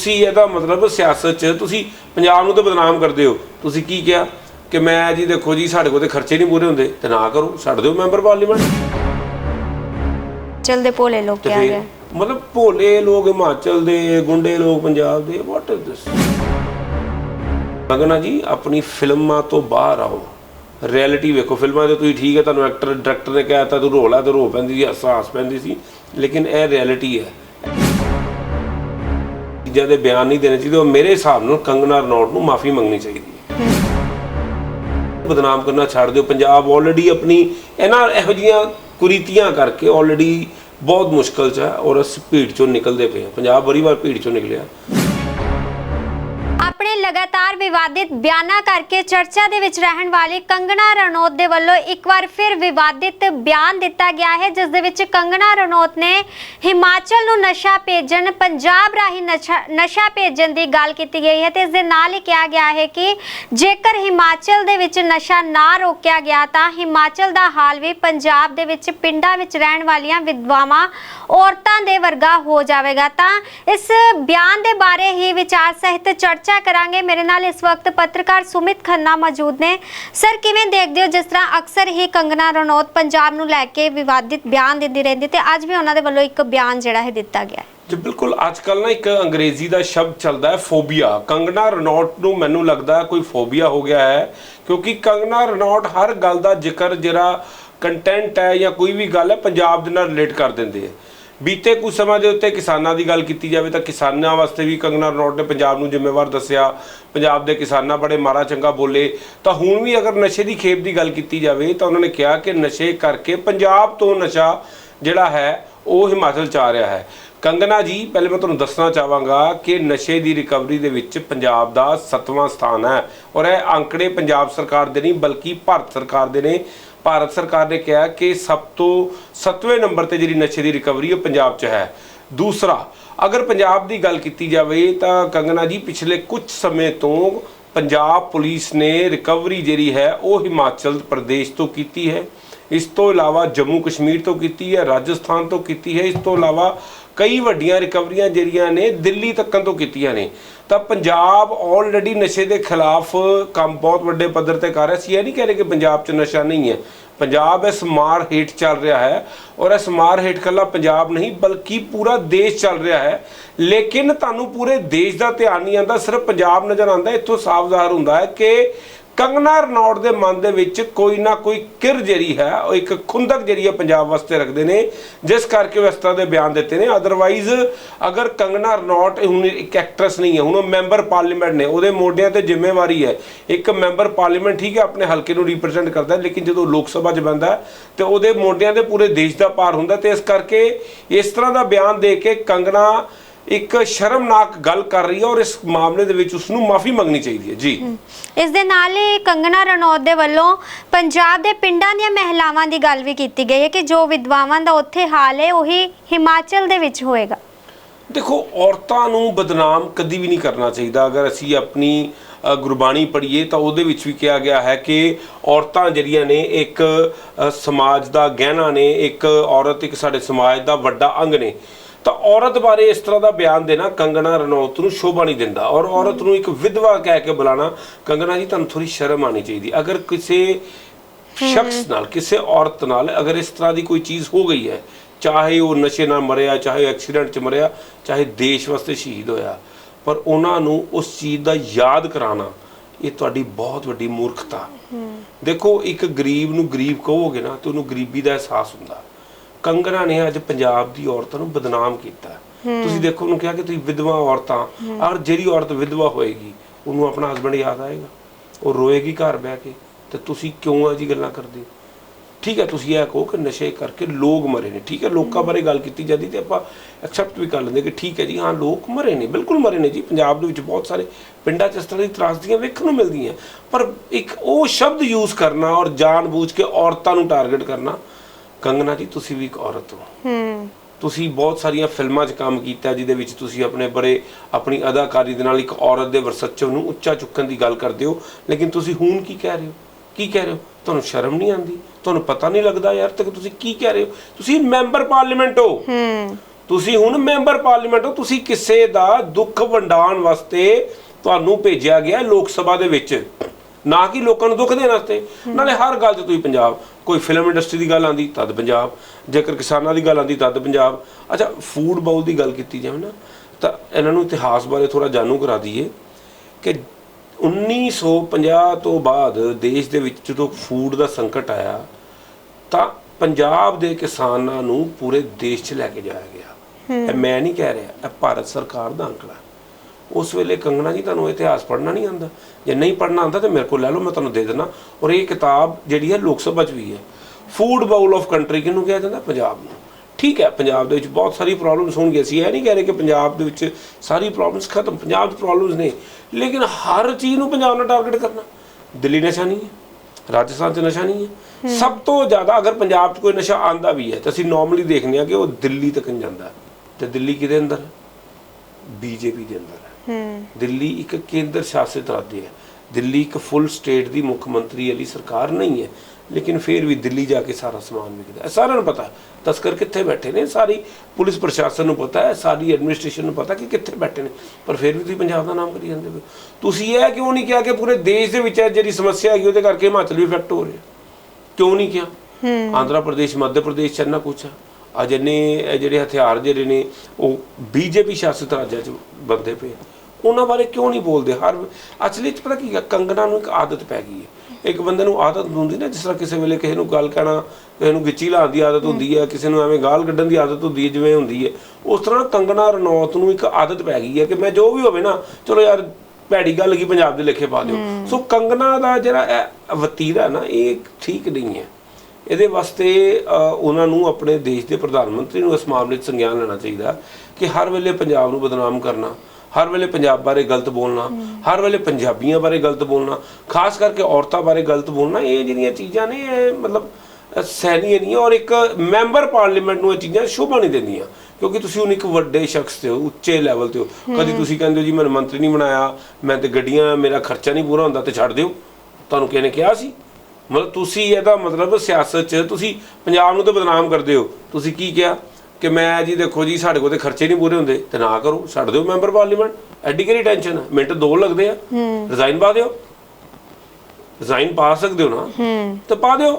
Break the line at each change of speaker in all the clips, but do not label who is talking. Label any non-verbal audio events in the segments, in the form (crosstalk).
ਤੁਸੀਂ ਇਹਦਾ ਮਤਲਬ ਸਿਆਸਤ 'ਚ ਤੁਸੀਂ ਪੰਜਾਬ ਨੂੰ ਤਾਂ ਬਦਨਾਮ ਕਰਦੇ ਹੋ। ਤੁਸੀਂ ਕੀ ਕਿਹਾ? ਕਿ ਮੈਂ ਜੀ ਦੇਖੋ ਜੀ ਸਾਡੇ ਕੋਲ ਤੇ ਖਰਚੇ ਨਹੀਂ ਪੂਰੇ ਹੁੰਦੇ ਤੇ ਨਾ ਕਰੋ ਛੱਡ ਦਿਓ ਮੈਂਬਰ ਪਾਰਲੀਮੈਂਟ।
ਚਲਦੇ ਭੋਲੇ ਲੋਕ
ਤੇ
ਕਿਹਾ ਗਿਆ
ਮਤਲਬ ਭੋਲੇ ਲੋਕ ਹਿਮਾਚਲ ਦੇ ਗੁੰਡੇ ਲੋਕ ਪੰਜਾਬ ਦੇ ਵਾਟ ਇਜ਼ ਦਿਸ ਮਗਨਾ ਜੀ ਆਪਣੀ ਫਿਲਮਾਂ ਤੋਂ ਬਾਹਰ ਆਓ। ਰਿਐਲਿਟੀ ਵੇਖੋ ਫਿਲਮਾਂ ਦੇ ਤੁਸੀਂ ਠੀਕ ਹੈ ਤੁਹਾਨੂੰ ਐਕਟਰ ਡਾਇਰੈਕਟਰ ਨੇ ਕਹਿਤਾ ਤੂੰ ਰੋਲ ਹੈ ਤੇ ਰੋ ਪੈਂਦੀ ਸੀ ਹਾਸਾ ਹਾਸ ਪੈਂਦੀ ਸੀ ਲੇਕਿਨ ਇਹ ਰਿਐਲਿਟੀ ਹੈ। ਚੀਜ਼ਾਂ ਦੇ ਬਿਆਨ ਨਹੀਂ ਦੇਣੇ ਚਾਹੀਦੇ, ਉਹ ਮੇਰੇ ਹਿਸਾਬ ਨਾਲ ਕੰਗਨਾ ਰਣੌਤ ਨੂੰ ਮਾਫੀ ਮੰਗਣੀ ਚਾਹੀਦੀ ਹੈ। ਬਦਨਾਮ ਕਰਨਾ ਛੱਡ ਦਿਓ। ਪੰਜਾਬ ਆਲਰੇਡੀ ਆਪਣੀ ਇਹਨਾਂ ਇਹੋ ਜੀਆਂ ਕੁਰੀਤੀਆਂ ਕਰਕੇ ਆਲਰੇਡੀ ਬਹੁਤ ਮੁਸ਼ਕਲ 'ਚ ਹੈ ਔਰ ਅਸੀਂ ਭੀੜ ਚੋਂ ਨਿਕਲਦੇ ਪਏ ਹਾਂ। ਪੰਜਾਬ ਬੜੀ ਵਾਰ ਭੀੜ ਚੋਂ ਨਿਕਲਿਆ।
ਆਪਣੇ ਲਗਾਤਾਰ ਵਿਵਾਦਿਤ ਬਿਆਨਾਂ ਕਰਕੇ ਚਰਚਾ ਦੇ ਵਿੱਚ ਰਹਿਣ ਵਾਲੀ ਕੰਗਣਾ ਰਣੌਤ ਦੇ ਵੱਲੋਂ ਇੱਕ ਵਾਰ ਫਿਰ ਵਿਵਾਦਿਤ ਬਿਆਨ ਦਿੱਤਾ ਗਿਆ ਹੈ, ਜਿਸ ਦੇ ਵਿੱਚ ਕੰਗਣਾ ਰਣੌਤ ਨੇ ਹਿਮਾਚਲ ਨੂੰ ਨਸ਼ਾ ਭੇਜਣ, ਪੰਜਾਬ ਰਾਹੀਂ ਨਸ਼ਾ ਭੇਜਣ ਦੀ ਗੱਲ ਕੀਤੀ ਗਈ ਹੈ ਤੇ ਇਸ ਦੇ ਨਾਲ ਹੀ ਕਿਹਾ ਗਿਆ ਹੈ ਕਿ ਜੇਕਰ ਹਿਮਾਚਲ ਦੇ ਵਿੱਚ ਨਸ਼ਾ ਨਾ ਰੋਕਿਆ ਗਿਆ ਤਾਂ ਹਿਮਾਚਲ ਦਾ ਹਾਲ ਵੀ ਪੰਜਾਬ ਦੇ ਵਿੱਚ ਪਿੰਡਾਂ ਵਿੱਚ ਰਹਿਣ ਵਾਲੀਆਂ ਵਿਧਵਾਵਾਂ ਔਰਤਾਂ ਦੇ ਵਰਗਾ ਹੋ ਜਾਵੇਗਾ। ਤਾਂ ਇਸ ਬਿਆਨ ਦੇ ਬਾਰੇ ਹੀ ਵਿਚਾਰ ਸਹਿਤ ਚਰਚਾ ਕਰਾਂਗੇ। ਮੇਰੇ ਨਾਲ ਇਸ ਵਕਤ ਪੱਤਰਕਾਰ ਸੁਮਿਤ ਖੰਨਾ ਮੌਜੂਦ ਨੇ। ਸਰ ਕਿਵੇਂ ਦੇਖਦੇ ਹੋ ਜਿਸ ਤਰ੍ਹਾਂ ਅਕਸਰ ਹੀ ਕੰਗਨਾ ਰਣੌਤ ਪੰਜਾਬ ਨੂੰ ਲੈ ਕੇ ਵਿਵਾਦਿਤ ਬਿਆਨ ਦਿੰਦੀ ਰਹਿੰਦੀ ਤੇ ਅੱਜ ਵੀ ਉਹਨਾਂ ਦੇ ਵੱਲੋਂ ਇੱਕ ਬਿਆਨ ਜਿਹੜਾ ਹੈ ਦਿੱਤਾ ਗਿਆ ਹੈ?
ਜੀ, ਬਿਲਕੁਲ। ਅੱਜ ਕੱਲ ਨਾ ਇੱਕ ਅੰਗਰੇਜ਼ੀ ਦਾ ਸ਼ਬਦ ਚੱਲਦਾ ਹੈ, ਫੋਬੀਆ। ਕੰਗਨਾ ਰਣੌਤ ਨੂੰ ਮੈਨੂੰ ਲੱਗਦਾ ਕੋਈ ਫੋਬੀਆ ਹੋ ਗਿਆ ਹੈ, ਕਿਉਂਕਿ ਕੰਗਨਾ ਰਣੌਤ ਹਰ ਗੱਲ ਦਾ ਜ਼ਿਕਰ, ਜਿਹੜਾ ਕੰਟੈਂਟ ਹੈ ਜਾਂ ਕੋਈ ਵੀ ਗੱਲ ਹੈ, ਪੰਜਾਬ ਦੇ ਨਾਲ ਰਿਲੇਟ ਕਰ ਦਿੰਦੇ ਹੈ। ਬੀਤੇ ਕੁਝ ਸਮਾਂ ਦੇ ਉੱਤੇ ਕਿਸਾਨਾਂ ਦੀ ਗੱਲ ਕੀਤੀ ਜਾਵੇ ਤਾਂ ਕਿਸਾਨਾਂ ਵਾਸਤੇ ਵੀ ਕੰਗਨਾ ਰਣੌਤ ਨੇ ਪੰਜਾਬ ਨੂੰ ਜ਼ਿੰਮੇਵਾਰ ਦੱਸਿਆ। ਪੰਜਾਬ ਦੇ ਕਿਸਾਨਾਂ ਬੜੇ ਮਾਰਾ ਚੰਗਾ ਬੋਲੇ। ਤਾਂ ਹੁਣ ਵੀ ਅਗਰ ਨਸ਼ੇ ਦੀ ਖੇਪ ਦੀ ਗੱਲ ਕੀਤੀ ਜਾਵੇ ਤਾਂ ਉਹਨਾਂ ਨੇ ਕਿਹਾ ਕਿ ਨਸ਼ੇ ਕਰਕੇ ਪੰਜਾਬ ਤੋਂ ਨਸ਼ਾ ਜਿਹੜਾ ਹੈ, ਉਹ ਹਿਮਾਚਲ ਚ ਆ ਰਿਹਾ ਹੈ। ਕੰਗਨਾ ਜੀ, ਪਹਿਲੇ ਮੈਂ ਤੁਹਾਨੂੰ ਦੱਸਣਾ ਚਾਹਾਂਗਾ ਕਿ ਨਸ਼ੇ ਦੀ ਰਿਕਵਰੀ ਦੇ ਵਿੱਚ ਪੰਜਾਬ ਦਾ 7ਵਾਂ ਸਥਾਨ ਹੈ। ਔਰ ਇਹ ਅੰਕੜੇ ਪੰਜਾਬ ਸਰਕਾਰ ਦੇ ਨਹੀਂ, ਬਲਕਿ ਭਾਰਤ ਸਰਕਾਰ ਦੇ ਨੇ। ਭਾਰਤ ਸਰਕਾਰ ਨੇ ਕਿਹਾ ਕਿ ਸਭ ਤੋਂ 7ਵੇਂ ਨੰਬਰ ਤੇ ਜਿਹੜੀ ਨਸ਼ੇ ਦੀ ਰਿਕਵਰੀ ਉਹ ਪੰਜਾਬ 'ਚ ਹੈ। ਦੂਸਰਾ, ਅਗਰ ਪੰਜਾਬ ਦੀ ਗੱਲ ਕੀਤੀ ਜਾਵੇ ਤਾਂ ਕੰਗਨਾ ਜੀ, ਪਿਛਲੇ ਕੁਝ ਸਮੇਂ ਤੋਂ ਪੰਜਾਬ ਪੁਲਿਸ ਨੇ ਰਿਕਵਰੀ ਜਿਹੜੀ ਹੈ ਉਹ ਹਿਮਾਚਲ ਪ੍ਰਦੇਸ਼ ਤੋਂ ਕੀਤੀ ਹੈ। ਇਸ ਤੋਂ ਇਲਾਵਾ ਜੰਮੂ ਕਸ਼ਮੀਰ ਤੋਂ ਕੀਤੀ ਹੈ, ਰਾਜਸਥਾਨ ਤੋਂ ਕੀਤੀ ਹੈ। ਇਸ ਤੋਂ ਇਲਾਵਾ ਕਈ ਵੱਡੀਆਂ ਰਿਕਵਰੀਆਂ ਜਿਹੜੀਆਂ ਨੇ ਦਿੱਲੀ ਤੱਕਨ ਤੋਂ ਕੀਤੀਆਂ ਨੇ। ਤਾਂ ਪੰਜਾਬ ਆਲਰੇਡੀ ਨਸ਼ੇ ਦੇ ਖਿਲਾਫ ਕੰਮ ਬਹੁਤ ਵੱਡੇ ਪੱਧਰ ਤੇ ਕਰ ਰਿਹਾ ਸੀ। ਇਹ ਨਹੀਂ ਕਹਿ ਰਹੇ ਕਿ ਪੰਜਾਬ 'ਚ ਨਸ਼ਾ ਨਹੀਂ ਹੈ। ਪੰਜਾਬ ਇਸ ਮਾਰ ਹੇਠ ਚੱਲ ਰਿਹਾ ਹੈ ਔਰ ਇਸ ਮਾਰ ਹੇਠ ਕੱਲਾ ਪੰਜਾਬ ਨਹੀਂ, ਬਲਕਿ ਪੂਰਾ ਦੇਸ਼ ਚੱਲ ਰਿਹਾ ਹੈ। ਲੇਕਿਨ ਤੁਹਾਨੂੰ ਪੂਰੇ ਦੇਸ਼ ਦਾ ਧਿਆਨ ਨਹੀਂ ਆਉਂਦਾ, ਸਿਰਫ ਪੰਜਾਬ ਨਜ਼ਰ ਆਉਂਦਾ। ਇੱਥੋਂ ਸਾਫ਼ ਜ਼ਾਹਰ ਹੁੰਦਾ ਹੈ ਕਿ ਕੰਗਨਾ ਰਣੌਤ ਦੇ ਮਨ ਦੇ ਵਿੱਚ ਕੋਈ ਨਾ ਕੋਈ ਕਿਰ ਜਿਹੜੀ ਹੈ, ਉਹ ਇੱਕ ਖੁੰਦਕ ਜਿਹੜੀ ਹੈ ਪੰਜਾਬ ਵਾਸਤੇ ਰੱਖਦੇ ਨੇ, ਜਿਸ ਕਰਕੇ ਉਹ ਇਸ ਤਰ੍ਹਾਂ ਦੇ ਬਿਆਨ ਦਿੱਤੇ ਨੇ। ਅਦਰਵਾਈਜ਼ ਅਗਰ ਕੰਗਨਾ ਰਣੌਤ ਹੁਣ ਇੱਕ ਐਕਟਰੈਸ ਨਹੀਂ ਹੈ, ਹੁਣ ਉਹ ਮੈਂਬਰ ਪਾਰਲੀਮੈਂਟ ਨੇ, ਉਹਦੇ ਮੋਢਿਆਂ ਤੇ ਜ਼ਿੰਮੇਵਾਰੀ ਹੈ। ਇੱਕ ਮੈਂਬਰ ਪਾਰਲੀਮੈਂਟ ਠੀਕ ਹੈ, ਆਪਣੇ ਹਲਕੇ ਨੂੰ ਰਿਪਰੈਜ਼ੈਂਟ ਕਰਦਾ ਲੇਕਿਨ ਜਦੋਂ ਲੋਕ ਸਭਾ 'ਚ ਬੰਦਾ ਤੇ ਉਹਦੇ ਮੋਢਿਆਂ ਤੇ ਪੂਰੇ ਦੇਸ਼ ਦਾ ਭਾਰ ਹੁੰਦਾ ਤੇ ਇਸ ਕਰਕੇ ਇਸ ਤਰ੍ਹਾਂ ਦਾ ਬਿਆਨ ਦੇ ਕੇ ਕੰਗਨਾ ਇੱਕ ਸ਼ਰਮਨਾਕ ਗੱਲ ਕਰ ਰਹੀ ਹੈ ਔਰ ਇਸ ਮਾਮਲੇ ਦੇ ਵਿੱਚ ਉਸ ਨੂੰ ਮਾਫੀ ਮੰਗਣੀ ਚਾਹੀਦੀ ਹੈ। ਜੀ।
ਇਸ ਦੇ ਨਾਲ ਹੀ ਕੰਗਨਾ ਰਣੌਤ ਦੇ ਵੱਲੋਂ ਪੰਜਾਬ ਦੇ ਪਿੰਡਾਂ ਦੀਆਂ ਮਹਿਲਾਵਾਂ ਦੀ ਗੱਲ ਵੀ ਕੀਤੀ ਗਈ ਹੈ ਕਿ ਜੋ ਵਿਧਵਾਵਾਂ ਦਾ ਉੱਥੇ ਹਾਲ ਹੈ ਉਹੀ ਹਿਮਾਚਲ ਦੇ ਵਿੱਚ ਹੋਏਗਾ।
ਦੇਖੋ ਔਰਤਾਂ ਨੂੰ ਬਦਨਾਮ ਕਦੀ ਵੀ ਨਹੀਂ ਕਰਨਾ ਚਾਹੀਦਾ। ਅਗਰ ਅਸੀਂ ਆਪਣੀ ਗੁਰਬਾਣੀ ਪੜ੍ਹੀਏ ਤਾਂ ਉਹਦੇ ਵਿੱਚ ਵੀ ਕਿਹਾ ਗਿਆ ਹੈ ਕਿ ਔਰਤਾਂ ਜਿਹੜੀਆਂ ਨੇ ਇੱਕ ਸਮਾਜ ਦਾ ਗਹਿਣਾ ਨੇ ਇੱਕ ਔਰਤ ਇੱਕ ਸਾਡੇ ਸਮਾਜ ਦਾ ਵੱਡਾ ਅੰਗ ਨੇ। ਤਾਂ ਔਰਤ ਬਾਰੇ ਇਸ ਤਰ੍ਹਾਂ ਦਾ ਬਿਆਨ ਦੇਣਾ ਕੰਗਣਾ ਰਣੌਤ ਨੂੰ ਸ਼ੋਭਾ ਨਹੀਂ ਦਿੰਦਾ ਔਰ ਔਰਤ ਨੂੰ ਇੱਕ ਵਿਧਵਾ ਕਹਿ ਕੇ ਬੁਲਾਣਾ ਕੰਗਣਾ ਜੀ ਤੁਹਾਨੂੰ ਥੋੜੀ ਸ਼ਰਮ ਆਣੀ ਚਾਹੀਦੀ। ਅਗਰ ਕਿਸੇ ਸ਼ਖਸ ਨਾਲ ਕਿਸੇ ਔਰਤ ਨਾਲ ਅਗਰ ਇਸ ਤਰ੍ਹਾਂ ਦੀ ਕੋਈ ਚੀਜ਼ ਹੋ ਗਈ ਹੈ ਚਾਹੇ ਉਹ ਨਸ਼ੇ ਨਾਲ ਮਰਿਆ ਚਾਹੇ ਐਕਸੀਡੈਂਟ 'ਚ ਮਰਿਆ ਚਾਹੇ ਦੇਸ਼ ਵਾਸਤੇ ਸ਼ਹੀਦ ਹੋਇਆ ਪਰ ਉਹਨਾਂ ਨੂੰ ਉਸ ਚੀਜ਼ ਦਾ ਯਾਦ ਕਰਾਉਣਾ ਇਹ ਤੁਹਾਡੀ ਬਹੁਤ ਵੱਡੀ ਮੂਰਖਤਾ। ਦੇਖੋ ਇੱਕ ਗਰੀਬ ਨੂੰ ਗਰੀਬ ਕਹੋਗੇ ਨਾ ਤੇ ਉਹਨੂੰ ਗਰੀਬੀ ਦਾ ਅਹਿਸਾਸ ਹੁੰਦਾ। ਕੰਗਨਾ ਨੇ ਅੱਜ ਪੰਜਾਬ ਦੀ ਔਰਤਾਂ ਨੂੰ ਬਦਨਾਮ ਕੀਤਾ। ਤੁਸੀਂ ਦੇਖੋ ਉਹਨੂੰ ਕਿਹਾ ਕਿ ਤੁਸੀਂ ਵਿਧਵਾ ਔਰਤਾਂ ਔਰ ਜਿਹੜੀ ਔਰਤ ਵਿਧਵਾ ਹੋਏਗੀ ਉਹਨੂੰ ਆਪਣਾ ਹਸਬੰਡ ਯਾਦ ਆਏਗਾ। ਉਹ ਰੋਏਗੀ ਘਰ ਬਹਿ ਕੇ ਤੇ ਤੁਸੀਂ ਕਿਉਂ ਆ ਜੀ ਗੱਲਾਂ ਕਰਦੇ? ਠੀਕ ਹੈ ਤੁਸੀਂ ਇਹ ਕਹੋ ਕਿ ਨਸ਼ੇ ਕਰਕੇ ਲੋਕ ਮਰੇ ਨੇ। ਠੀਕ ਹੈ ਲੋਕਾਂ ਬਾਰੇ ਗੱਲ ਕੀਤੀ ਜਾਂਦੀ ਤੇ ਆਪਾਂ ਐਕਸੈਪਟ ਵੀ ਕਰ ਲੈਂਦੇ ਕਿ ਠੀਕ ਹੈ ਜੀ ਹਾਂ ਲੋਕ ਮਰੇ ਨੇ ਬਿਲਕੁਲ ਮਰੇ ਨੇ ਜੀ। ਪੰਜਾਬ ਦੇ ਵਿੱਚ ਬਹੁਤ ਸਾਰੇ ਪਿੰਡਾਂ 'ਚ ਇਸ ਤਰ੍ਹਾਂ ਦੀ ਤਰਾਸਦੀਆਂ ਵੇਖਣ ਨੂੰ ਮਿਲਦੀਆਂ। ਪਰ ਇੱਕ ਉਹ ਸ਼ਬਦ ਯੂਜ਼ ਕਰਨਾ ਔਰ ਜਾਣਬੁੱਝ ਕੇ ਔਰਤਾਂ ਨੂੰ ਟਾਰਗੇਟ ਕਰਨਾ ਕੰਗਨਾ ਜੀ ਤੁਸੀਂ ਵੀ ਇੱਕ ਔਰਤ ਹੋ।
ਹੂੰ।
ਤੁਸੀਂ ਬਹੁਤ ਸਾਰੀਆਂ ਫਿਲਮਾਂ 'ਚ ਕੰਮ ਕੀਤਾ ਜਿਹਦੇ ਵਿੱਚ ਤੁਸੀਂ ਆਪਣੇ ਬੜੇ ਆਪਣੀ ਅਦਾਕਾਰੀ ਦੇ ਨਾਲ ਇੱਕ ਔਰਤ ਦੇ ਵਰਸੱਚਵ ਨੂੰ ਉੱਚਾ ਚੁੱਕਣ ਦੀ ਗੱਲ ਕਰਦੇ ਹੋ। ਲੇਕਿਨ ਤੁਸੀਂ ਹੁਣ ਕੀ ਕਹਿ ਰਹੇ ਹੋ? ਕੀ ਕਹਿ ਰਹੇ ਹੋ? ਤੁਹਾਨੂੰ ਸ਼ਰਮ ਨਹੀਂ ਆਉਂਦੀ? ਤੁਹਾਨੂੰ ਪਤਾ ਨਹੀਂ ਲੱਗਦਾ ਯਾਰ ਤੱਕ ਤੁਸੀਂ ਕੀ ਕਹਿ ਰਹੇ ਹੋ? ਤੁਸੀਂ ਮੈਂਬਰ ਪਾਰਲੀਮੈਂਟ ਹੋ।
ਹੂੰ।
ਤੁਸੀਂ ਹੁਣ ਮੈਂਬਰ ਪਾਰਲੀਮੈਂਟ ਹੋ। ਤੁਸੀਂ ਕਿਸੇ ਦਾ ਦੁੱਖ ਵੰਡਾਉਣ ਵਾਸਤੇ ਤੁਹਾਨੂੰ ਭੇਜਿਆ ਗਿਆ ਲੋਕ ਸਭਾ ਦੇ ਵਿੱਚ। ਨਾ ਕਿ ਲੋਕਾਂ ਨੂੰ ਦੁੱਖ ਦੇਣ ਵਾਸਤੇ। ਨਾਲੇ ਹਰ ਗੱਲ ਤੇ ਤੁਸੀਂ ਪੰਜਾਬ ਕੋਈ ਫਿਲਮ ਇੰਡਸਟਰੀ ਦੀ ਗੱਲ ਆਂਦੀ ਤਦ ਪੰਜਾਬ। ਜੇਕਰ ਕਿਸਾਨਾਂ ਦੀ ਗੱਲ ਆਂਦੀ ਤਦ ਪੰਜਾਬ। ਅੱਛਾ ਫੂਡ ਬਾਉਲ ਦੀ ਗੱਲ ਕੀਤੀ ਜਾਵੇ ਨਾ ਤਾਂ ਇਹਨਾਂ ਨੂੰ ਇਤਿਹਾਸ ਬਾਰੇ ਥੋੜਾ ਜਾਣੂ ਕਰਾ ਦਈਏ ਕਿ 1950 ਤੋਂ ਬਾਅਦ ਦੇਸ਼ ਦੇ ਵਿੱਚ ਜਦੋਂ ਫੂਡ ਦਾ ਸੰਕਟ ਆਇਆ ਤਾਂ ਪੰਜਾਬ ਦੇ ਕਿਸਾਨਾਂ ਨੂੰ ਪੂਰੇ ਦੇਸ਼ 'ਚ ਲੈ ਕੇ ਜਾਇਆ ਗਿਆ। ਇਹ ਮੈਂ ਨਹੀਂ ਕਹਿ ਰਿਹਾ ਇਹ ਭਾਰਤ ਸਰਕਾਰ ਦਾ ਅੰਕੜਾ। ਉਸ ਵੇਲੇ ਕੰਗਣਾ ਜੀ ਤੁਹਾਨੂੰ ਇਤਿਹਾਸ ਪੜ੍ਹਨਾ ਨਹੀਂ ਆਉਂਦਾ। ਜੇ ਨਹੀਂ ਪੜ੍ਹਨਾ ਆਉਂਦਾ ਤਾਂ ਮੇਰੇ ਕੋਲ ਲੈ ਲਓ ਮੈਂ ਤੁਹਾਨੂੰ ਦੇ ਦਿੰਦਾ। ਔਰ ਇਹ ਕਿਤਾਬ ਜਿਹੜੀ ਹੈ ਲੋਕ ਸਭਾ 'ਚ ਵੀ ਹੈ। ਫੂਡ ਬਾਉਲ ਆਫ ਕੰਟਰੀ ਕਿਹਨੂੰ ਕਿਹਾ ਜਾਂਦਾ? ਪੰਜਾਬ ਨੂੰ। ਠੀਕ ਹੈ ਪੰਜਾਬ ਦੇ ਵਿੱਚ ਬਹੁਤ ਸਾਰੀ ਪ੍ਰੋਬਲਮਸ ਹੋਣਗੀਆਂ। ਅਸੀਂ ਇਹ ਨਹੀਂ ਕਹਿ ਰਹੇ ਕਿ ਪੰਜਾਬ ਦੇ ਵਿੱਚ ਸਾਰੀ ਪ੍ਰੋਬਲਮਸ ਖਤਮ। ਪੰਜਾਬ 'ਚ ਪ੍ਰੋਬਲਮਸ ਨੇ। ਲੇਕਿਨ ਹਰ ਚੀਜ਼ ਨੂੰ ਪੰਜਾਬ ਨਾਲ ਟਾਰਗੇਟ ਕਰਨਾ। ਦਿੱਲੀ ਨਸ਼ਾ ਨਹੀਂ ਹੈ। ਰਾਜਸਥਾਨ 'ਚ ਨਸ਼ਾ ਨਹੀਂ ਹੈ। ਸਭ ਤੋਂ ਜ਼ਿਆਦਾ ਅਗਰ ਪੰਜਾਬ 'ਚ ਕੋਈ ਨਸ਼ਾ ਆਂਦਾ ਵੀ ਹੈ ਤਾਂ ਅਸੀਂ ਨਾਰਮਲੀ ਦੇਖਦੇ ਹਾਂ ਕਿ ਉਹ ਦਿੱਲੀ ਤੱਕ ਜਾਂਦਾ। ਤੇ ਦਿੱਲੀ ਕਿਹਦੇ ਅੰਦਰ ਬੀਜੇਪੀ ਦੇ ਅੰਦਰ। ਦਿੱਲੀ ਇੱਕ ਕੇਂਦਰ ਸ਼ਾਸਿਤ ਰਾਜ ਹੈ। ਦਿੱਲੀ ਇੱਕ ਫੁੱਲ ਸਟੇਟ ਦੀ ਮੁੱਖ ਮੰਤਰੀ ਵਾਲੀ ਸਰਕਾਰ ਨਹੀਂ ਹੈ। ਲੇਕਿਨ ਫਿਰ ਵੀ ਦਿੱਲੀ ਜਾ ਕੇ ਸਾਰਾ ਸਮਾਨ ਵਿਕਦਾ ਹੈ। ਸਾਰਿਆਂ ਨੂੰ ਪਤਾ ਤਸਕਰ ਕਿੱਥੇ ਬੈਠੇ ਨੇ? ਸਾਰੀ ਪੁਲਿਸ ਪ੍ਰਸ਼ਾਸਨ ਨੂੰ ਪਤਾ ਹੈ। ਸਾਰੀ ਐਡਮਿਨਿਸਟ੍ਰੇਸ਼ਨ ਨੂੰ ਪਤਾ ਕਿ ਕਿੱਥੇ ਬੈਠੇ ਨੇ। ਪਰ ਫਿਰ ਵੀ ਤੁਸੀਂ ਪੰਜਾਬ ਦਾ ਨਾਮ ਕਰੀ ਜਾਂਦੇ ਹੋ। ਤੁਸੀਂ ਇਹ ਕਿਉਂ ਨਹੀਂ ਕਿਹਾ ਕਿ ਪੂਰੇ ਦੇਸ਼ ਦੇ ਵਿੱਚ ਜਿਹੜੀ ਸਮੱਸਿਆ ਹੈਗੀ ਉਹਦੇ ਕਰਕੇ ਹਿਮਾਚਲ ਵੀ ਇਫੈਕਟ ਹੋ ਰਿਹਾ ਕਿਉਂ ਨਹੀਂ ਕਿਹਾ? ਆਂਧਰਾ ਪ੍ਰਦੇਸ਼ ਮੱਧ ਪ੍ਰਦੇਸ਼ ਚ ਇੰਨਾ ਕੁਛ ਆ ਅੱਜ ਨੇ ਇਹ ਜਿਹੜੇ ਹਥਿਆਰ ਜਿਹੜੇ ਨੇ ਉਹ ਬੀਜੇਪੀ ਸ਼ਾਸਿਤ ਰਾਜਾਂ ਚ ਬੰਦੇ ਪਏ ਉਹਨਾਂ ਬਾਰੇ ਕਿਉਂ ਨਹੀਂ ਬੋਲਦੇ? ਹਰ ਅਸਲੀ ਚ ਪਤਾ ਕੀ ਹੈ ਕੰਗਣਾ ਨੂੰ ਇੱਕ ਆਦਤ ਪੈ ਗਈ ਹੈ। ਇੱਕ ਬੰਦੇ ਨੂੰ ਆਦਤ ਹੁੰਦੀ ਨਾ ਜਿਸ ਤਰ੍ਹਾਂ ਕਿਸੇ ਵੇਲੇ ਕਿਸੇ ਨੂੰ ਗੱਲ ਕਹਿਣਾ ਕਿਸੇ ਨੂੰ ਗਿੱਚੀ ਲਾਉਣ ਦੀ ਆਦਤ ਹੁੰਦੀ ਹੈ ਕਿਸੇ ਨੂੰ ਐਵੇਂ ਗਾਲ ਕੱਢਣ ਦੀ ਆਦਤ ਹੁੰਦੀ ਹੈ ਜਿਵੇਂ ਹੁੰਦੀ ਹੈ। ਉਸ ਤਰ੍ਹਾਂ ਕੰਗਣਾ ਰਣੌਤ ਨੂੰ ਇੱਕ ਆਦਤ ਪੈ ਗਈ ਹੈ ਕਿ ਮੈਂ ਜੋ ਵੀ ਹੋਵੇ ਨਾ ਚਲੋ ਯਾਰ ਭੈੜੀ ਗੱਲ ਕੀ ਪੰਜਾਬ ਦੇ ਲੇਖੇ ਪਾ ਦਿਓ। ਸੋ ਕੰਗਣਾ ਦਾ ਜਿਹੜਾ ਇਹ ਵਤੀਰਾ ਨਾ ਇਹ ਠੀਕ ਨਹੀਂ ਹੈ। ਇਹਦੇ ਵਾਸਤੇ ਉਹਨਾਂ ਨੂੰ ਆਪਣੇ ਦੇਸ਼ ਦੇ ਪ੍ਰਧਾਨ ਮੰਤਰੀ ਨੂੰ ਇਸ ਮਾਮਲੇ 'ਚ ਸੰਗਿਆਨ ਲੈਣਾ ਚਾਹੀਦਾ ਕਿ ਹਰ ਵੇਲੇ ਪੰਜਾਬ ਨੂੰ ਬਦਨਾਮ ਕਰਨਾ ਹਰ ਵੇਲੇ ਪੰਜਾਬ ਬਾਰੇ ਗਲਤ ਬੋਲਣਾ ਹਰ ਵੇਲੇ ਪੰਜਾਬੀਆਂ ਬਾਰੇ ਗਲਤ ਬੋਲਣਾ ਖਾਸ ਕਰਕੇ ਔਰਤਾਂ ਬਾਰੇ ਗਲਤ ਬੋਲਣਾ ਇਹ ਜਿਹੜੀਆਂ ਚੀਜ਼ਾਂ ਨੇ ਇਹ ਮਤਲਬ ਅ, ਨਹੀਂ ਔਰ ਇੱਕ ਮੈਂਬਰ ਪਾਰਲੀਮੈਂਟ ਨੂੰ ਇਹ ਚੀਜ਼ਾਂ ਸ਼ੋਭਾ ਨਹੀਂ ਦਿੰਦੀਆਂ ਕਿਉਂਕਿ ਤੁਸੀਂ ਹੁਣ ਇੱਕ ਵੱਡੇ ਸ਼ਖਸ ਤੇ ਹੋ ਉੱਚੇ ਲੈਵਲ ਤੇ ਹੋ। ਕਦੀ ਤੁਸੀਂ ਕਹਿੰਦੇ ਹੋ ਜੀ ਮੈਨੂੰ ਮੰਤਰੀ ਨਹੀਂ ਬਣਾਇਆ ਮੈਂ ਤੇ ਗੱਡੀਆਂ ਮੇਰਾ ਖਰਚਾ ਨਹੀਂ ਪੂਰਾ ਹੁੰਦਾ ਤੇ ਛੱਡ ਦਿਓ। ਤੁਹਾਨੂੰ ਕਿਸੇ ਨੇ ਕਿਹਾ ਸੀ? ਮਤਲਬ ਤੁਸੀਂ ਇਹਦਾ ਮਤਲਬ ਸਿਆਸਤ 'ਚ ਤੁਸੀਂ ਪੰਜਾਬ ਨੂੰ ਤਾਂ ਬਦਨਾਮ ਕਰਦੇ ਹੋ। ਤੁਸੀਂ ਕੀ ਕਿਹਾ? ਕਿ ਮੈਂ ਜੀ ਦੇਖੋ ਜੀ ਸਾਡੇ ਕੋਲ ਤੇ ਖਰਚੇ ਨਹੀਂ ਪੂਰੇ ਹੁੰਦੇ ਤੇ ਨਾ ਕਰੋ। ਛੱਡ ਦਿਓ ਮੈਂਬਰ ਪਾਰਲੀਮੈਂਟ। ਐਡੀ ਕਿਹੜੀ ਟੈਨਸ਼ਨ ਹੈ ਮਿੰਟ ਦੋ ਲੱਗਦੇ ਆ। ਰਿਜ਼ਾਈਨ ਪਾ ਦਿਓ। ਰਿਜ਼ਾਈਨ ਪਾ ਸਕਦੇ ਹੋ ਨਾ? ਤੇ ਪਾ ਦਿਓ।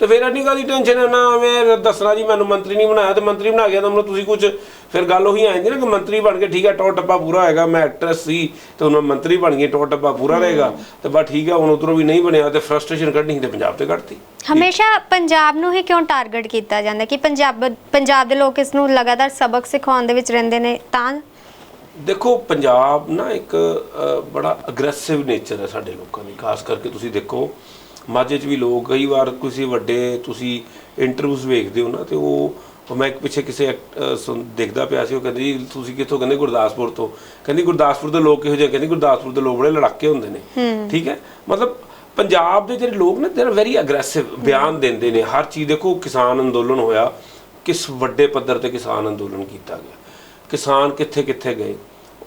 ਤੇ ਫਿਰ ਐਡੀ ਕਾਦੀ ਟੈਨਸ਼ਨ ਹੈ ਨਾ ਮੈਂ ਦੱਸਣਾ ਜੀ ਮੈਨੂੰ ਮੰਤਰੀ ਨਹੀਂ ਬਣਾਇਆ ਤੇ ਮੰਤਰੀ ਬਣਾ ਗਿਆ ਤਾਂ ਮਤਲਬ ਤੁਸੀਂ ਕੁਝ ਫਿਰ ਗੱਲ ਉਹੀ ਆ ਜਾਂਦੀ ਨਾ ਕਿ ਮੰਤਰੀ ਬਣ ਕੇ ਠੀਕ ਹੈ ਟੋ ਟੱਪਾ ਪੂਰਾ ਹੋਏਗਾ ਮੈਂ ਐਕਟਰੈਸ ਸੀ ਤੇ ਹੁਣ ਮੈਂ ਮੰਤਰੀ ਬਣ ਗਈ ਟੋ ਟੱਪਾ ਪੂਰਾ ਰਹੇਗਾ ਤੇ ਬਸ ਠੀਕ ਹੈ ਹੁਣ ਉਧਰੋਂ ਵੀ ਨਹੀਂ ਬਣਿਆ ਤੇ ਫਰਸਟ੍ਰੇਸ਼ਨ ਕੱਢਣੀ ਤੇ ਪੰਜਾਬ ਤੇ ਕੱਢਤੀ।
ਹਮੇਸ਼ਾ ਪੰਜਾਬ ਨੂੰ ਹੀ ਕਿਉਂ ਟਾਰਗੇਟ ਕੀਤਾ ਜਾਂਦਾ? ਕਿ ਪੰਜਾਬ ਪੰਜਾਬ ਦੇ ਲੋਕ ਇਸ ਨੂੰ ਲਗਾਤਾਰ ਸਬਕ ਸਿਖਾਉਣ ਦੇ ਵਿੱਚ ਰਹਿੰਦੇ ਨੇ ਤਾਂ?
ਦੇਖੋ ਪੰਜਾਬ ਨਾ ਇੱਕ ਬੜਾ ਅਗਰੈਸਿਵ ਨੇਚਰ ਹੈ ਸਾਡੇ ਲੋਕਾਂ ਦੀ ਖਾਸ ਕਰਕੇ ਤੁਸੀਂ ਦੇਖੋ ਮਾਝੇ 'ਚ ਵੀ ਲੋਕ ਕਈ ਵਾਰ ਕਿਸੇ ਵੱਡੇ ਤੁਸੀਂ ਇੰਟਰਵਿਊਜ਼ ਵੇਖਦੇ ਹੋ ਨਾ ਤੇ ਉਹ ਉਹ ਮੈਂ ਇੱਕ ਪਿੱਛੇ ਕਿਸੇ ਦੇਖਦਾ ਪਿਆ ਸੀ ਉਹ ਕਹਿੰਦੇ ਤੁਸੀਂ ਕਿੱਥੋਂ ਕਹਿੰਦੇ ਗੁਰਦਾਸਪੁਰ ਤੋਂ? ਕਹਿੰਦੀ ਗੁਰਦਾਸਪੁਰ ਦੇ ਲੋਕ ਕਿਹੋ ਜਿਹੇ ਕਹਿੰਦੀ ਗੁਰਦਾਸਪੁਰ ਦੇ ਲੋਕ ਬੜੇ ਲੜਾਕੇ ਹੁੰਦੇ ਨੇ। ਠੀਕ ਹੈ? ਮਤਲਬ ਪੰਜਾਬ ਦੇ ਜਿਹੜੇ ਲੋਕ ਨੇ ਦੇ ਵੈਰੀ ਅਗਰੈਸਿਵ ਬਿਆਨ ਦਿੰਦੇ ਨੇ। ਹਰ ਚੀਜ਼ ਦੇਖੋ ਕਿਸਾਨ ਅੰਦੋਲਨ ਹੋਇਆ। ਕਿਸ ਵੱਡੇ ਪੱਧਰ ਤੇ ਕਿਸਾਨ ਅੰਦੋਲਨ ਕੀਤਾ ਗਿਆ? ਕਿਸਾਨ ਕਿੱਥੇ ਕਿੱਥੇ ਗਏ?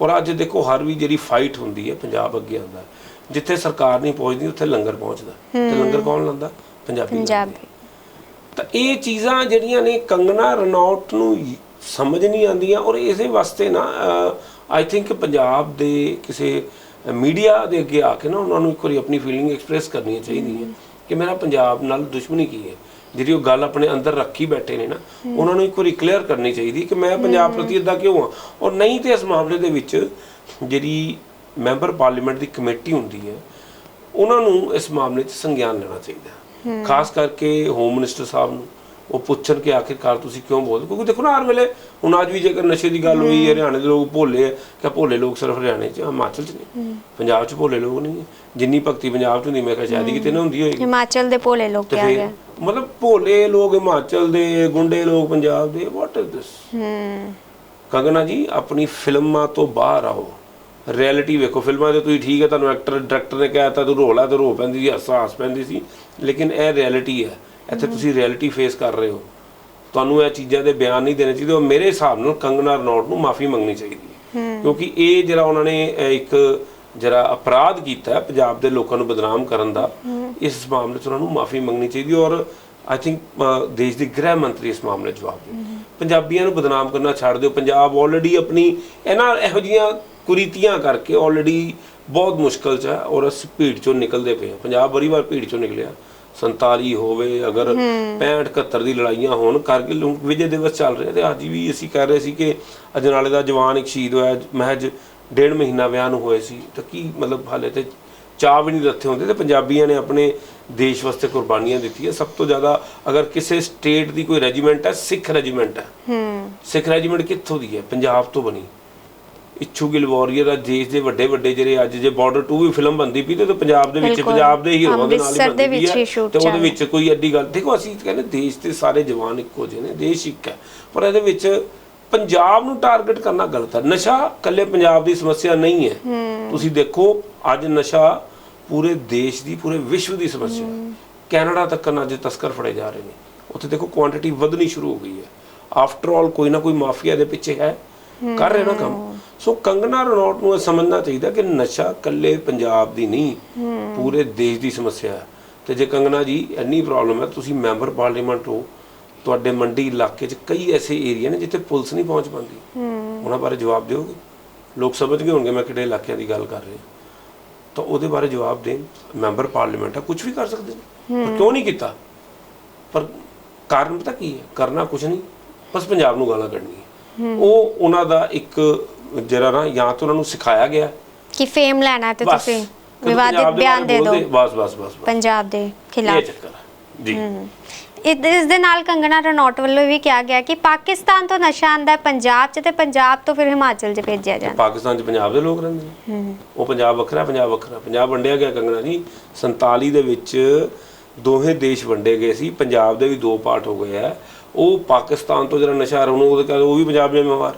ਔਰ ਅੱਜ ਦੇਖੋ ਹਰ ਵੀ ਜਿਹੜੀ ਫਾਈਟ ਹੁੰਦੀ ਹੈ ਪੰਜਾਬ ਅੱਗੇ ਆਉਂਦਾ। ਜਿੱਥੇ ਸਰਕਾਰ ਨਹੀਂ ਪਹੁੰਚਦੀ ਉੱਥੇ ਲੰਗਰ ਪਹੁੰਚਦਾ। ਤੇ ਲੰਗਰ ਕੌਣ ਲਾਉਂਦਾ? ਪੰਜਾਬੀ।
ਪੰਜਾਬੀ।
ਤਾਂ ਇਹ ਚੀਜ਼ਾਂ ਜਿਹੜੀਆਂ ਨੇ ਕੰਗਨਾ ਰਣੌਤ ਨੂੰ ਸਮਝ ਨਹੀਂ ਆਉਂਦੀਆਂ ਔਰ ਇਸੇ ਵਾਸਤੇ ਨਾ ਆਈ ਥਿੰਕ ਪੰਜਾਬ ਦੇ ਕਿਸੇ ਮੀਡੀਆ ਦੇ ਅੱਗੇ ਆ ਕੇ ਨਾ ਉਹਨਾਂ ਨੂੰ ਇੱਕ ਵਾਰੀ ਆਪਣੀ ਫੀਲਿੰਗ ਐਕਸਪ੍ਰੈਸ ਕਰਨੀ ਚਾਹੀਦੀ ਹੈ ਕਿ ਮੇਰਾ ਪੰਜਾਬ ਨਾਲ ਦੁਸ਼ਮਣੀ ਕੀ ਹੈ? ਜਿਹੜੀ ਉਹ ਗੱਲ ਆਪਣੇ ਅੰਦਰ ਰੱਖੀ ਬੈਠੇ ਨੇ ਨਾ ਉਹਨਾਂ ਨੂੰ ਇੱਕ ਵਾਰੀ ਕਲੀਅਰ ਕਰਨੀ ਚਾਹੀਦੀ ਕਿ ਮੈਂ ਪੰਜਾਬ ਪ੍ਰਤੀ ਇਦਾਂ ਕਿਉਂ ਆ ਔਰ ਨਹੀਂ ਤੇ ਇਸ ਮਾਮਲੇ ਦੇ ਵਿੱਚ ਜਿਹੜੀ ਮੈਂਬਰ ਪਾਰਲੀਮੈਂਟ ਦੀ ਕਮੇਟੀ ਹੁੰਦੀ ਹੈ ਉਹਨਾਂ ਨੂੰ ਇਸ ਮਾਮਲੇ 'ਚ ਸੰਗਿਆਨ ਲੈਣਾ ਚਾਹੀਦਾ। ਹੈ। ਖਾਸ ਕਰਕੇ ਹੋਮ ਮਿਨਿਸਟਰ ਸਾਹਿਬ ਨੂੰ ਉਹ ਪੁੱਛਣ ਕਿ ਆਖਿਰਕਾਰ ਤੁਸੀਂ ਕਿਉਂ ਬੋਲਦੇ? ਕਿਉਂਕਿ ਦੇਖੋ ਨਾ ਹਰ ਵੇਲੇ ਹੁਣ ਅੱਜ ਵੀ ਜੇਕਰ ਨਸ਼ੇ ਦੀ ਗੱਲ ਹੋਈ ਹੈ ਹਰਿਆਣੇ ਦੇ ਲੋਕ ਭੋਲੇ ਆ ਕਿ ਭੋਲੇ ਲੋਕ ਸਿਰਫ ਹਰਿਆਣੇ 'ਚ ਹਿਮਾਚਲ 'ਚ ਨਹੀਂ? ਪੰਜਾਬ 'ਚ ਭੋਲੇ ਲੋਕ ਨਹੀਂ। ਜਿੰਨੀ ਭਗਤੀ ਪੰਜਾਬ 'ਚ ਹੁੰਦੀ ਮੈਂ ਕਿਹਾ ਸ਼ਾਇਦ ਕਿਤੇ ਨਾ ਹੁੰਦੀ ਹੋਏਗੀ।
ਹਿਮਾਚਲ ਦੇ ਭੋਲੇ ਲੋਕ ਕਿਹਾ ਗਿਆ?
ਮਤਲਬ ਭੋਲੇ ਲੋਕ ਹਿਮਾਚਲ ਦੇ ਗੁੰਡੇ ਲੋਕ ਪੰਜਾਬ ਦੇ ਵਾਟ ਇਜ਼ ਦਿਸ
ਹੂੰ
ਕੰਗਨਾ ਜੀ ਆਪਣੀ ਫਿਲਮਾਂ ਤੋਂ ਬਾਹਰ ਆਓ। ਰਿਐਲਿਟੀ ਵੇਖੋ ਫਿਲਮਾਂ 'ਚ ਤੁਸੀਂ ਠੀਕ ਹੈ ਤੁਹਾਨੂੰ ਐਕਟਰ ਡਾਇਰੈਕਟਰ ਨੇ ਕਿਹਾ ਤਾਂ ਤੂੰ ਰੋ ਲਾ ਤੇ ਰੋ ਪੈਂਦੀ ਸੀ ਹੱਸ ਪੈਂਦੀ ਸੀ ਲੇਕਿਨ ਇਹ ਰਿਐਲਿਟੀ ਹੈ। ਇੱਥੇ ਤੁਸੀਂ ਰਿਐਲਿਟੀ ਫੇਸ ਕਰ ਰਹੇ ਹੋ। ਤੁਹਾਨੂੰ ਇਹ ਚੀਜ਼ਾਂ ਦੇ ਬਿਆਨ ਨਹੀਂ ਦੇਣੇ ਚਾਹੀਦੇ ਔਰ ਮੇਰੇ ਹਿਸਾਬ ਨਾਲ ਕੰਗਨਾ ਰਣੌਤ ਨੂੰ ਮਾਫੀ ਮੰਗਣੀ ਚਾਹੀਦੀ ਹੈ। ਕਿਉਂਕਿ ਇਹ ਜਿਹੜਾ ਉਹਨਾਂ ਨੇ ਇੱਕ ਜਿਹੜਾ ਅਪਰਾਧ ਕੀਤਾ ਪੰਜਾਬ ਦੇ ਲੋਕਾਂ ਨੂੰ ਬਦਨਾਮ ਕਰਨ ਦਾ ਇਸ ਮਾਮਲੇ 'ਚ ਉਹਨਾਂ ਨੂੰ ਮਾਫੀ ਮੰਗਣੀ ਚਾਹੀਦੀ ਔਰ ਆਈ ਥਿੰਕ ਦੇਸ਼ ਦੇ ਗ੍ਰਹਿ ਮੰਤਰੀ ਇਸ ਮਾਮਲੇ ਜਵਾਬ ਦੇ। ਪੰਜਾਬੀਆਂ ਨੂੰ ਬਦਨਾਮ ਕਰਨਾ ਛੱਡ ਦਿਓ। ਪੰਜਾਬ ਆਲਰੇਡੀ ਆਪਣੀ ਇਹਨਾਂ ਇਹੋ ਜੀਆਂ ਕੁਰੀਤੀਆਂ ਕਰਕੇ ਆਲਰੇਡੀ ਬਹੁਤ ਮੁਸ਼ਕਲ 'ਚ ਹੈ ਔਰ ਅਸੀਂ ਭੀੜ ਚੋਂ ਨਿਕਲਦੇ ਪਏ ਹਾਂ। ਪੰਜਾਬ ਬੜੀ ਵਾਰ ਭੀੜ ਚੋਂ ਨਿਕਲਿਆ। 47 ਹੋਵੇ ਅਗਰ 65 71 ਦੀ ਲੜਾਈਆਂ ਹੋਣ ਕਰਕੇ ਲੋਕ ਵਿਜੇ ਦਿਵਸ ਚੱਲ ਰਿਹਾ ਤੇ ਅੱਜ ਵੀ ਅਸੀਂ ਕਹਿ ਰਹੇ ਸੀ ਕਿ ਅਜਨਾਲੇ ਦਾ ਜਵਾਨ ਇੱਕ ਸ਼ਹੀਦ ਹੋਇਆ ਮਹਿਜ ਡੇਢ ਮਹੀਨਾ ਵਿਆਹ ਨੂੰ ਹੋਏ ਸੀ। ਤਾਂ ਕੀ ਮਤਲਬ ਹਾਲੇ ਤੇ ਚਾਹ ਵੀ ਨਹੀਂ ਰੱਥੇ ਹੁੰਦੇ ਤੇ ਪੰਜਾਬੀਆਂ ਨੇ ਆਪਣੇ ਦੇਸ਼ ਵਾਸਤੇ ਕੁਰਬਾਨੀਆਂ ਦਿੱਤੀਆਂ। ਸਭ ਤੋਂ ਜ਼ਿਆਦਾ ਅਗਰ ਕਿਸੇ ਸਟੇਟ ਦੀ ਕੋਈ ਰੈਜੀਮੈਂਟ ਹੈ ਸਿੱਖ ਰੈਜੀਮੈਂਟ ਹੈ।
ਹੂੰ।
ਸਿੱਖ ਰੈਜੀਮੈਂਟ ਕਿੱਥੋਂ ਦੀ ਹੈ? ਪੰਜਾਬ ਤੋਂ ਬਣੀ। ਇਛੂ ਗਿਲ ਵਾਰੀਅਰ ਆ ਦੇਸ਼ ਦੇ ਵੱਡੇ ਵੱਡੇ ਜਿਹੜੇ ਅੱਜ ਜੇ ਬਾਰਡਰ 2 ਵੀ ਫਿਲਮ ਬੰਦੀ ਪਈ ਤੇ ਉਹ ਤਾਂ ਪੰਜਾਬ ਦੇ ਵਿੱਚ। ਪੰਜਾਬ ਦੇ ਹੀਰੋਆਂ ਦੇ ਨਾਲ ਹੀ
ਦੇ
ਬੰਦੀ ਪਈ
ਹੀ
ਤੇ ਉਹਦੇ ਵਿੱਚ ਕੋਈ ਐਡੀ ਗੱਲ ਦੇਖੋ ਅਸੀਂ ਕਹਿੰਦੇ ਦੇਸ਼ ਦੇ ਸਾਰੇ ਜਵਾਨ ਇੱਕੋ ਜਿਹੇ ਨੇ ਦੇਸ਼ ਇੱਕ ਹੈ। ਪਰ ਇਹਦੇ ਵਿੱਚ ਪੰਜਾਬ ਨੂੰ ਟਾਰਗੇਟ ਕਰਨਾ ਗਲਤ ਹੈ। ਨਸ਼ਾ ਕੱਲੇ ਪੰਜਾਬ ਦੀ ਸਮੱਸਿਆ ਨਹੀਂ ਹੈ। ਤੁਸੀਂ ਦੇਖੋ ਅੱਜ ਨਸ਼ਾ ਪੂਰੇ ਦੇਸ਼ ਦੀ ਪੂਰੇ ਵਿਸ਼ਵ ਦੀ ਸਮੱਸਿਆ ਹੈ। ਕੈਨੇਡਾ ਤੱਕ ਅੱਜ ਤਸਕਰ ਫੜੇ ਜਾ ਰਹੇ ਨੇ। ਉੱਥੇ ਦੇਖੋ ਕੁਆਂਟੀਟੀ ਵਧਣੀ ਸ਼ੁਰੂ ਹੋ ਗਈ ਹੈ। ਆਫਟਰ ਆਲ ਕੋਈ ਨਾ ਕੋਈ ਮਾਫੀਆ ਦੇ ਪਿੱਛੇ ਹੈ। ਕਰ ਰਹੇ ਨਾ ਕੰਮ। ਸੋ ਕੰਗਨਾ ਰਣੌਤ ਨੂੰ ਇਹ ਸਮਝਣਾ ਚਾਹੀਦਾ ਕਿ ਨਸ਼ਾ ਕੱਲੇ ਪੰਜਾਬ ਦੀ ਨਹੀਂ ਪੂਰੇ ਦੇਸ਼ ਦੀ ਸਮੱਸਿਆ ਹੈ। ਤੇ ਜੇ ਕੰਗਨਾ ਜੀ ਇੰਨੀ ਪ੍ਰੋਬਲਮ ਹੈ ਤੁਸੀਂ ਮੈਂਬਰ ਪਾਰਲੀਮੈਂਟ ਹੋ ਤੁਹਾਡੇ ਮੰਡੀ ਇਲਾਕੇ 'ਚ ਕਈ ਐਸੇ ਏਰੀਆ ਨੇ ਜਿੱਥੇ ਪੁਲਿਸ ਨਹੀਂ ਪਹੁੰਚ ਪਾਉਂਦੀ। ਉਹਨਾਂ ਬਾਰੇ ਜਵਾਬ ਦਿਓਗੇ ਲੋਕ ਸਮਝ ਗਏ ਹੋਣਗੇ ਮੈਂ ਕਿਹੜੇ ਇਲਾਕਿਆਂ ਦੀ ਗੱਲ ਕਰ ਰਿਹਾ। ਤਾਂ ਉਹਦੇ ਬਾਰੇ ਜਵਾਬ ਦੇਣ। ਮੈਂਬਰ ਪਾਰਲੀਮੈਂਟ ਹੈ ਕੁਝ ਵੀ ਕਰ ਸਕਦੇ ਨੇ। ਪਰ ਕਿਉਂ ਨਹੀਂ ਕੀਤਾ? ਪਰ ਕਾਰਨ ਪਤਾ ਕੀ ਹੈ? ਕਰਨਾ ਕੁਝ ਨਹੀਂ। ਬਸ ਪੰਜਾਬ ਨੂੰ ਗਾਲਾਂ ਕੱਢਣੀਆਂ। ਉਹ ਉਹਨਾਂ ਦਾ ਇੱਕ ਜਿਹੜਾ ਨਾ ਜਾਂ ਤਾਂ ਉਹਨਾਂ ਨੂੰ ਸਿਖਾਇਆ ਗਿਆ।
ਕਿ ਫੇਮ ਲੈਣਾ ਤੇ
ਬਸ।
ਤੁਸੀਂ ਵਿਵਾਦਿਤ
ਪੰਜਾਬ ਦੇ
ਬਿਆਨ ਦੇ ਦਿਓ।
ਬੋਲਦੇ, ਬਸ ਬਸ ਬਸ ਬਸ।
ਪੰਜਾਬ ਦੇ
ਇਹ
ਖਿਲਾਫ
ਚੱਕਰ ਹੈ ਜੀ।
ਇਸ ਇਸ ਦੇ ਨਾਲ ਕੰਗਣਾ ਰਣੌਤ ਵੱਲੋਂ ਵੀ ਕਿਹਾ ਗਿਆ ਕਿ ਪਾਕਿਸਤਾਨ ਤੋਂ ਨਸ਼ਾ ਆਂਦਾ ਹੈ ਪੰਜਾਬ 'ਚ ਤੇ ਪੰਜਾਬ ਤੋਂ ਫਿਰ ਹਿਮਾਚਲ 'ਚ ਭੇਜਿਆ ਜਾਂਦਾ।
ਪਾਕਿਸਤਾਨ 'ਚ ਪੰਜਾਬ ਦੇ ਲੋਕ ਰਹਿੰਦੇ ਨੇ। ਉਹ ਪੰਜਾਬ ਵੱਖਰਾ ਪੰਜਾਬ ਵੱਖਰਾ। ਪੰਜਾਬ ਵੰਡਿਆ ਗਿਆ ਕੰਗਣਾ ਜੀ। 47 ਦੇ ਵਿੱਚ ਦੋਹੇ ਦੇਸ਼ ਵੰਡੇ ਗਏ ਸੀ। ਪੰਜਾਬ ਦੇ ਵੀ ਦੋ ਪਾਰਟ ਹੋ ਗਏ ਆ। ਉਹ ਪਾਕਿਸਤਾਨ ਤੋਂ ਜਿਹੜਾ ਨਸ਼ਾ ਕਹਿੰਦੇ ਉਹ ਵੀ ਪੰਜਾਬ ਦੇ ਜ਼ਿੰਮੇਵਾਰ।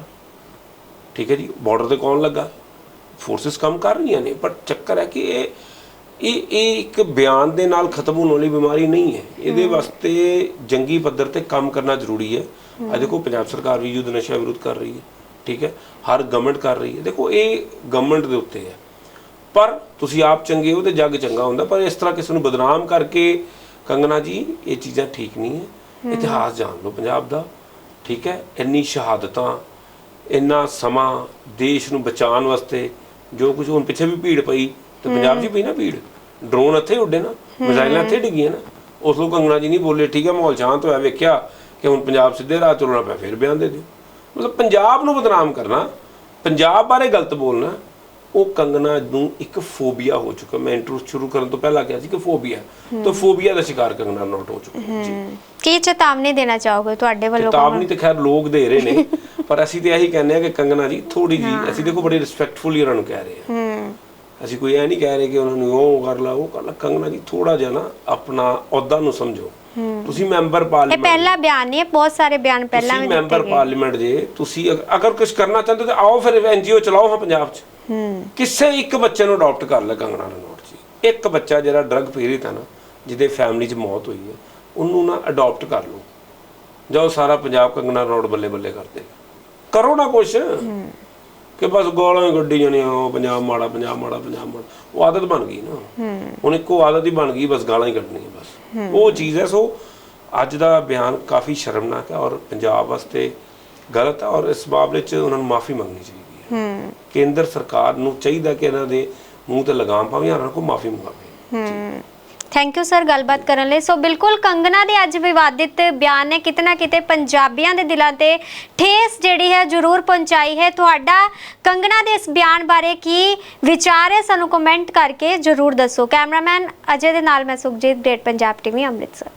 ਠੀਕ ਹੈ ਜੀ ਬਾਰਡਰ ਤੇ ਕੌਣ ਲੱਗਾ? ਫੋਰਸਸ ਕੰਮ ਕਰ ਰਹੀਆਂ ਨੇ ਪਰ ਚੱਕਰ ਹੈ ਕਿ ਇਹ ਇਹ ਇਹ ਇੱਕ ਬਿਆਨ ਦੇ ਨਾਲ ਖਤਮ ਹੋਣ ਵਾਲੀ ਬਿਮਾਰੀ ਨਹੀਂ ਹੈ। ਇਹਦੇ ਵਾਸਤੇ ਜੰਗੀ ਪੱਧਰ ਤੇ ਕੰਮ ਕਰਨਾ ਜ਼ਰੂਰੀ ਹੈ। ਅੱਜ ਦੇਖੋ ਪੰਜਾਬ ਸਰਕਾਰ ਵੀ ਯੁੱਧ ਨਸ਼ਾ ਵਿਰੁੱਧ ਕਰ ਰਹੀ ਹੈ ਠੀਕ ਹੈ। ਹਰ ਗਵਰਨਮੈਂਟ ਕਰ ਰਹੀ ਹੈ। ਦੇਖੋ ਇਹ ਗਵਰਨਮੈਂਟ ਦੇ ਉੱਤੇ ਹੈ। ਪਰ ਤੁਸੀਂ ਆਪ ਚੰਗੇ ਹੋ ਤੇ ਜੱਗ ਚੰਗਾ ਹੁੰਦਾ ਪਰ ਇਸ ਤਰ੍ਹਾਂ ਕਿਸੇ ਨੂੰ ਬਦਨਾਮ ਕਰਕੇ ਕੰਗਨਾ ਜੀ ਇਹ ਚੀਜ਼ਾਂ ਠੀਕ ਨਹੀਂ ਹੈ। ਇਤਿਹਾਸ ਜਾਣ ਲਓ ਪੰਜਾਬ ਦਾ ਠੀਕ ਹੈ। ਇੰਨੀ ਸ਼ਹਾਦਤਾਂ ਇੰਨਾ ਸਮਾਂ ਦੇਸ਼ ਨੂੰ ਬਚਾਉਣ ਵਾਸਤੇ ਜੋ ਕੁਝ ਹੁਣ ਪਿੱਛੇ ਵੀ ਭੀੜ ਪਈ ਤੇ ਪੰਜਾਬ 'ਚ ਪਈ ਨਾ ਭੀੜ। ਡਰੋਨ ਇੱਥੇ ਉੱਡੇ ਨਾ ਮਿਜ਼ਾਈਲਾਂ ਇੱਥੇ ਡਿੱਗੀਆਂ ਨਾ। ਉਸ ਨੂੰ ਕੰਗਣਾ ਜੀ ਨਹੀਂ ਬੋਲੇ ਠੀਕ ਹੈ ਮਾਹੌਲ ਸ਼ਾਂਤ ਹੋਇਆ ਵੇਖਿਆ ਕਿ ਹੁਣ ਪੰਜਾਬ ਸਿੱਧੇ ਰਾਹ ਤੁਰਨਾ ਪਿਆ ਫਿਰ ਬਿਆਨ ਦੇ ਦਿਓ। ਮਤਲਬ ਪੰਜਾਬ ਨੂੰ ਬਦਨਾਮ ਕਰਨਾ ਪੰਜਾਬ ਬਾਰੇ ਗਲਤ ਬੋਲਣਾ ਉਹ ਕੰਗਨਾ ਨੂੰ ਇੱਕ ਫੋਬੀਆ ਹੋ ਚੁੱਕਾ। ਮੈਂ ਇੰਟਰੋ ਸ਼ੁਰੂ ਕਰਨ ਤੋਂ ਪਹਿਲਾਂ ਕਿਹਾ ਸੀ ਕਿ ਫੋਬੀਆ ਤਾਂ ਫੋਬੀਆ ਦਾ ਸ਼ਿਕਾਰ ਕੰਗਨਾ ਨੋਟ ਹੋ ਚੁੱਕਾ। ਜੀ।
ਕੀ ਚੇਤਾਵਨੀ ਦੇਣਾ ਚਾਹੋਗੇ? ਤੁਹਾਡੇ ਵੱਲੋਂ
ਚੇਤਾਵਨੀ ਤੇ ਖੈਰ ਲੋਕ ਦੇ ਰਹੇ ਨੇ। (laughs) ਪਰ ਅਸੀਂ ਤੇ ਇਹੀ ਕਹਿੰਦੇ ਆ ਕਿ ਕੰਗਨਾ ਜੀ ਥੋੜੀ ਜੀ ਅਸੀਂ ਦੇਖੋ ਬੜੇ ਰਿਸਪੈਕਟਫੁਲੀ ਉਹਨਾਂ ਨੂੰ ਕਹਿ ਰਹੇ ਹਾਂ।
ਹੂੰ।
ਅਸੀਂ ਕੋਈ ਇਹ ਨਹੀਂ ਕਹਿ ਰਹੇ ਕਿ ਉਹਨਾਂ ਨੂੰ ਉਹ ਕਰ ਲਾ ਉਹ ਕਰ ਲਾ। ਕੰਗਨਾ ਜੀ ਥੋੜਾ ਜਿਹਾ ਨਾ ਆਪਣਾ ਅਹੁਦਾ ਨੂੰ ਸਮਝੋ। ਤੁਸੀਂ ਮੈਂਬਰ
ਇਹ
ਪਾਰਲੀਮੈਂਟ
ਪਹਿਲਾ ਬਿਆਨ ਨਹੀਂ ਹੈ ਬਹੁਤ ਸਾਰੇ ਬਿਆਨ ਪਹਿਲਾਂ
ਤੁਸੀਂ
ਵੀ
ਮੈਂਬਰ
ਦਿੱਤੇ ਗਏ।
ਪਾਰਲੀਮੈਂਟ ਜੇ ਤੁਸੀਂ ਅਗ- ਅਗਰ ਕੁਝ ਕਰਨਾ ਚਾਹੁੰਦੇ ਤਾਂ ਆਓ ਫਿਰ ਐਨਜੀਓ ਚਲਾਓ ਹਾਂ ਪੰਜਾਬ 'ਚ।
ਹੂੰ।
ਕਿਸੇ ਇੱਕ ਬੱਚੇ ਨੂੰ ਅਡਾਪਟ ਕਰ ਲੈ ਕੰਗਣਾ ਰਣੌਤ ਜੀ। ਇੱਕ ਬੱਚਾ ਜਿਹੜਾ ਡਰਗ ਪੀੜਿਤ ਹੈ ਨਾ ਜਿਹਦੇ ਫੈਮਿਲੀ 'ਚ ਮੌਤ ਹੋਈ ਹੈ ਉਹਨੂੰ ਨਾ ਅਡਾਪਟ ਕਰ ਲਓ। ਜਾਓ ਸਾਰਾ ਪੰਜਾਬ ਕੰਗਣਾ ਰਣੌਤ ਬੱਲੇ ਬੱਲੇ ਕਰਦੇ। ਕਰੋ ਨਾ ਕੁਛ। ਕਿ ਬਸ ਗਾਲਾਂ ਹੀ ਗੱਡੀ ਜਾਣੀਆਂ ਉਹ, ਪੰਜਾਬ ਮਾੜਾ ਪੰਜਾਬ ਮਾੜਾ ਪੰਜਾਬ ਮਾੜਾ। ਉਹ ਆਦਤ ਬਣ ਗਈ ਨਾ। ਹੁਣ ਇੱਕੋ ਆਦਤ ਹੀ ਬਣ ਗਈ, ਬਸ ਗਾਲਾਂ ਹੀ ਕੱਢਣੀਆਂ ਬਸ। ਉਹ ਚੀਜ਼ ਹੈ, ਸੋ ਅੱਜ ਦਾ ਬਿਆਨ ਕਾਫੀ ਸ਼ਰਮਨਾਕ ਹੈ ਔਰ ਪੰਜਾਬ ਵਾਸਤੇ ਗਲਤ ਹੈ ਔਰ ਇਸ ਮਾਮਲੇ 'ਚ ਉਹਨਾਂ ਨੂੰ ਮਾਫੀ ਮੰਗਣੀ ਚਾਹੀਦੀ ਹੈ। ਕੇਂਦਰ ਸਰਕਾਰ ਨੂੰ ਚਾਹੀਦਾ ਕਿ ਇਹਨਾਂ ਦੇ ਮੂੰਹ ਤੇ ਲਗਾਮ ਪਾਵੇ ਜਾਂ ਉਹਨਾਂ ਕੋਲ ਮਾਫੀ ਮੰਗਾਵੇ।
ਥੈਂਕ ਯੂ ਸਰ ਗੱਲਬਾਤ ਕਰਨ ਲਈ। ਸੋ ਬਿਲਕੁਲ ਕੰਗਨਾ ਦੇ ਅੱਜ ਵਿਵਾਦਿਤ ਬਿਆਨ ਨੇ ਕਿਤੇ ਨਾ ਕਿਤੇ ਪੰਜਾਬੀਆਂ ਦੇ ਦਿਲਾਂ ਤੇ ਠੇਸ ਜਿਹੜੀ ਹੈ ਜ਼ਰੂਰ ਪਹੁੰਚਾਈ ਹੈ। ਤੁਹਾਡਾ ਕੰਗਨਾ ਦੇ ਇਸ ਬਿਆਨ ਬਾਰੇ ਕੀ ਵਿਚਾਰ ਹੈ? ਸਾਨੂੰ ਕਮੈਂਟ ਕਰਕੇ ਜ਼ਰੂਰ ਦੱਸੋ। ਕੈਮਰਾਮੈਨ ਅਜੇ ਦੇ ਨਾਲ ਮੈਂ ਸੁਖਜੀਤ ਗ੍ਰੇਟ ਪੰਜਾਬ ਟੀਵੀ ਅੰਮ੍ਰਿਤਸਰ।